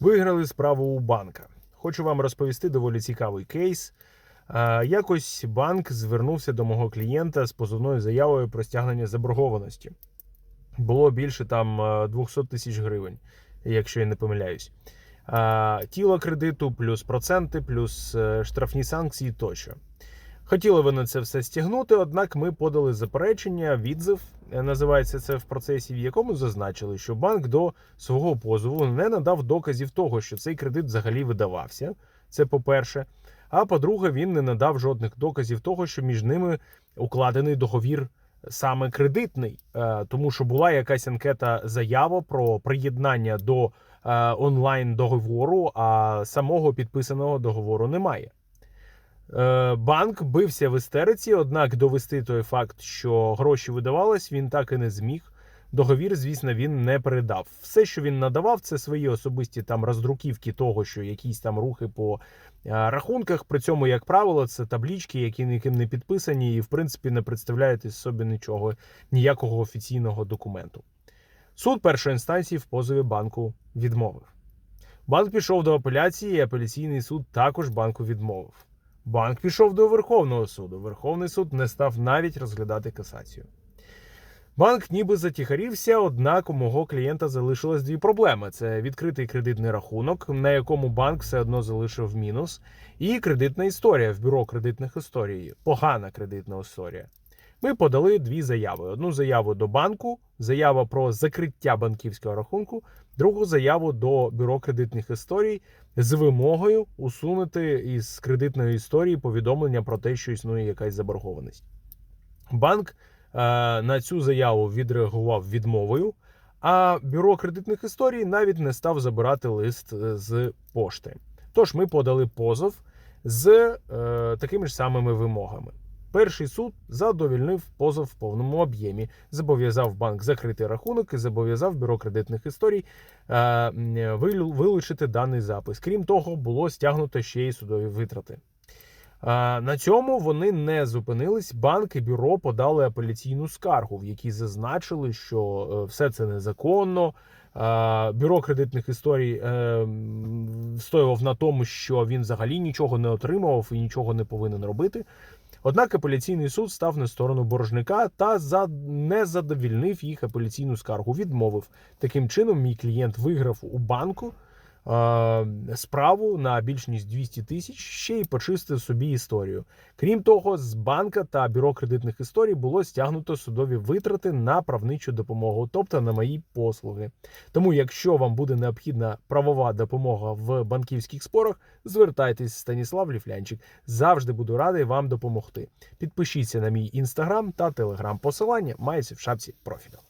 Виграли справу у банка. Хочу вам розповісти доволі цікавий кейс. Е, Якось банк звернувся до мого клієнта з позовною заявою про стягнення заборгованості. Було більше там е, 200 тисяч гривень, якщо я не помиляюсь. Е, Тіло кредиту, плюс проценти, плюс е, штрафні санкції тощо. Хотіли вони це все стягнути, однак ми подали заперечення, відзив е, називається це в процесі, в якому зазначили, що банк до свого позову не надав доказів того, що цей кредит взагалі видавався. Це по-перше. А по-друге, він не надав жодних доказів того, що між ними укладений договір саме кредитний, Е, тому що була якась анкета заява про приєднання до е, онлайн договору, а самого підписаного договору немає. Е, Банк бився в істериці, однак довести той факт, що гроші видавались, він так і не зміг. Договір, звісно, він не передав. Все, що він надавав, це свої особисті там роздруківки того, що якісь там рухи по е, рахунках. При цьому, як правило, це таблічки, які ніким не підписані, і в принципі не представляють із собі нічого, ніякого офіційного документу. Суд першої інстанції в позові банку відмовив. Банк пішов до апеляції, і апеляційний суд також банку відмовив. Банк пішов до Верховного суду. Верховний суд не став навіть розглядати касацію. Банк ніби затіхарівся, однак у мого клієнта залишилось дві проблеми: це відкритий кредитний рахунок, на якому банк все одно залишив мінус, і кредитна історія в бюро кредитних історій. Погана кредитна історія. Ми подали дві заяви: одну заяву до банку, заява про закриття банківського рахунку, другу заяву до бюро кредитних історій з вимогою усунути із кредитної історії повідомлення про те, що існує якась заборгованість. Банк е, на цю заяву відреагував відмовою, а бюро кредитних історій навіть не став забирати лист е, з пошти. Тож ми подали позов з е, такими ж самими вимогами. Перший суд задовільнив позов в повному об'ємі, зобов'язав банк закрити рахунок і зобов'язав бюро кредитних історій е, вилучити даний запис. Крім того, було стягнуто ще й судові витрати. А, На цьому вони не зупинились. Банк і бюро подали апеляційну скаргу, в якій зазначили, що е, все це незаконно. А, Бюро кредитних історій стоював на тому, що він взагалі нічого не отримував і нічого не повинен робити. Однак апеляційний суд став на сторону боржника та за не задовільнив їх апеляційну скаргу. Відмовив таким чином. Мій клієнт виграв у банку справу на більш ніж 200 тисяч, ще й почистив собі історію. Крім того, з банка та бюро кредитних історій було стягнуто судові витрати на правничу допомогу, тобто на мої послуги. Тому, якщо вам буде необхідна правова допомога в банківських спорах, звертайтесь Станіслав Ліфлянчик. Завжди буду радий вам допомогти. Підпишіться на мій інстаграм та телеграм. Посилання мається в шапці профілю.